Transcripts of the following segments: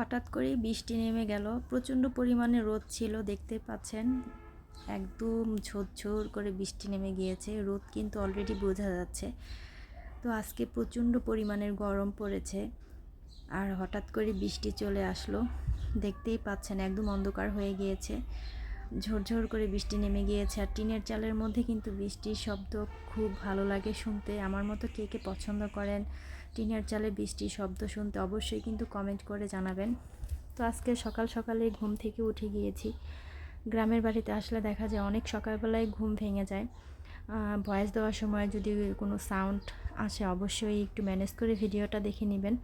হঠাৎ করেই বৃষ্টি নেমে গেল। প্রচণ্ড পরিমাণে রোদ ছিল, দেখতে পাচ্ছেন? একদম ঝোরঝোর করে বৃষ্টি নেমে গিয়েছে। রোদ কিন্তু অলরেডি বোঝা যাচ্ছে। তো আজকে প্রচণ্ড পরিমাণের গরম পড়েছে আর হঠাৎ করে বৃষ্টি চলে আসলো। দেখতেই পাচ্ছেন, একদম অন্ধকার হয়ে গিয়েছে। ঝোরঝোর করে বৃষ্টি নেমে গিয়েছে। আর টিনের চালের মধ্যে কিন্তু বৃষ্টির শব্দ খুব ভালো লাগে শুনতে। আমার মতো কে কে পছন্দ করেন টিনের চালে বৃষ্টির শব্দ শুনতে অবশ্যই কিন্তু কমেন্ট করে জানাবেন। তো আজকে সকাল সকালে ঘুম থেকে উঠে গিয়েছি। গ্রামের বাড়িতে আসলে দেখা যায় অনেক সকালবেলায় ঘুম ভেঙে যায়। ভয়েস দেওয়ার সময় যদি কোনো সাউন্ড আসে অবশ্যই একটু ম্যানেজ করে ভিডিওটা দেখে নেবেন।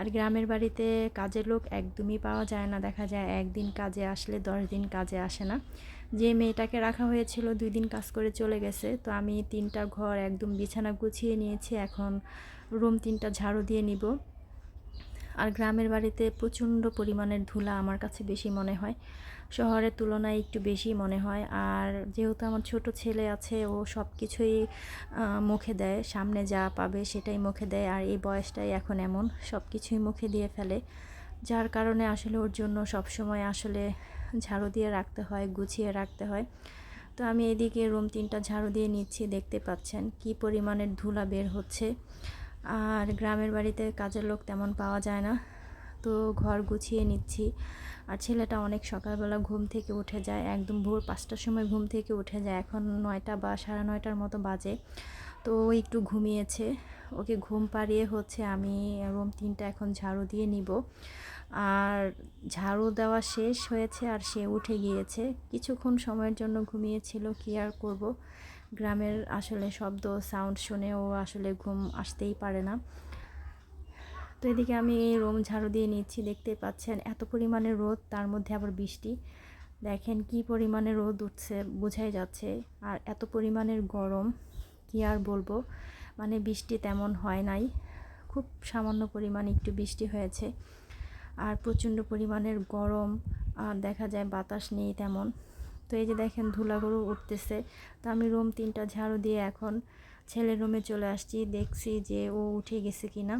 আর গ্রামের বাড়িতে কাজের লোক একদমই পাওয়া যায় না। দেখা যায় একদিন কাজে আসলে দশ দিন কাজে আসে না। যে মেয়েটাকে রাখা হয়েছিল দুই দিন কাজ করে চলে গেছে। তো আমি তিনটা ঘর একদম বিছানা গুছিয়ে নিয়েছি। এখন রুম তিনটা ঝাড়ু দিয়ে নিব। আর গ্রামের বাড়িতে প্রচণ্ড পরিমাণের ধুলা আমার কাছে বেশি মনে হয়। শহরের তুলনায় একটু বেশি মনে হয়। আর যেহেতু আমার ছোট ছেলে আছে, ও সব কিছুই মুখে দেয়। সামনে যা পাবে সেটাই মুখে দেয়। আর এই বয়সটাই এখন এমন সব কিছুই মুখে দিয়ে ফেলে। যার কারণে আসলে ওর জন্য সব সময় আসলে ঝাড়ু দিয়ে রাখতে হয়, গুছিয়ে রাখতে হয়। তো আমি এদিকে রুম তিনটা ঝাড়ু দিয়ে নিচ্ছি, দেখতে পাচ্ছেন কি পরিমাণের ধুলা বের হচ্ছে। আর গ্রামের বাড়িতে কাজের লোক তেমন পাওয়া যায় না। তো ঘর গুছিয়ে নিচ্ছি। আর ছেলেটা অনেক সকালবেলা ঘুম থেকে উঠে যায়। একদম ভোর পাঁচটার সময় ঘুম থেকে উঠে যায়। এখন নয়টা বা সাড়ে নয়টার মতো বাজে। তো ও একটু ঘুমিয়েছে। ওকে ঘুম পাড়িয়ে হচ্ছে আমি রুম তিনটা এখন ঝাড়ু দিয়ে নিব। আর ঝাড়ু দেওয়া শেষ হয়েছে আর সে উঠে গিয়েছে। কিছুক্ষণ সময়ের জন্য ঘুমিয়েছিল। কি আর করব? গ্রামের আসলে শব্দ সাউন্ড শুনেও আসলে ঘুম আসতেই পারে না। তো এদিকে আমি রুম ঝাড়ু দিয়ে নিচ্ছি, দেখতে পাচ্ছেন এত পরিমাণে রোদ, তার মধ্যে আবার বৃষ্টি। দেখেন কি পরিমাণে রোদ উঠছে, বোঝাই যাচ্ছে। আর এত পরিমাণের গরম, কি আর বলব? মানে বৃষ্টি তেমন হয় নাই। খুব সামান্য পরিমাণে একটু বৃষ্টি হয়েছে। আর প্রচণ্ড পরিমাণের গরম, আর দেখা যায় বাতাস নেই তেমন। তো এই যে দেখেন ধুলাগুলো উঠতেছে। তো আমি রুম তিনটা ঝাড়ু দিয়ে এখন ছেলের রুমে চলে আসছি, দেখছি যে ও উঠে গেছে কি না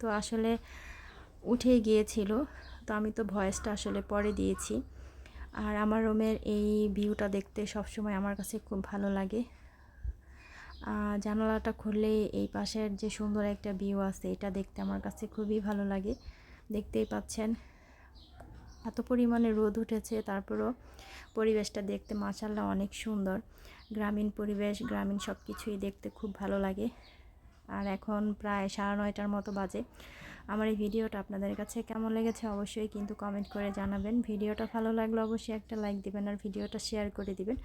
তো আসলে উঠেই গিয়েছিল, তো আমি তো ভয়েসটা আসলে পরে দিয়েছি। আর আমার রুমের এই ভিউটা দেখতে সবসময় আমার কাছে খুব ভালো লাগে। জানালাটা খুললে এই পাশের যে সুন্দর একটা ভিউ আছে, এটা দেখতে আমার কাছে খুবই ভালো লাগে। দেখতেই পাচ্ছেন। এত পরিমাণে রোদ উঠেছে, তারপরও পরিবেশটা দেখতে মাসাল্লাহ অনেক সুন্দর। গ্রামীণ পরিবেশ, গ্রামীণ সব কিছুই দেখতে খুব ভালো লাগে। আর এখন প্রায় সাড়ে নয়টার মতো বাজে। আমার এই ভিডিওটা আপনাদের কাছে কেমন লেগেছে অবশ্যই কিন্তু কমেন্ট করে জানাবেন। ভিডিওটা ভালো লাগলে অবশ্যই একটা লাইক দিবেন আর ভিডিওটা শেয়ার করে দিবেন।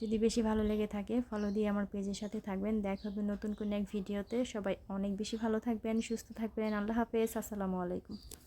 যদি বেশি ভালো লেগে থাকে ফলো দিয়ে আমার পেজের সাথে থাকবেন। দেখা হবে নতুন কোনো এক ভিডিওতে। সবাই অনেক বেশি ভালো থাকবেন, সুস্থ থাকবেন। আল্লাহ হাফেজ। আসসালামু আলাইকুম।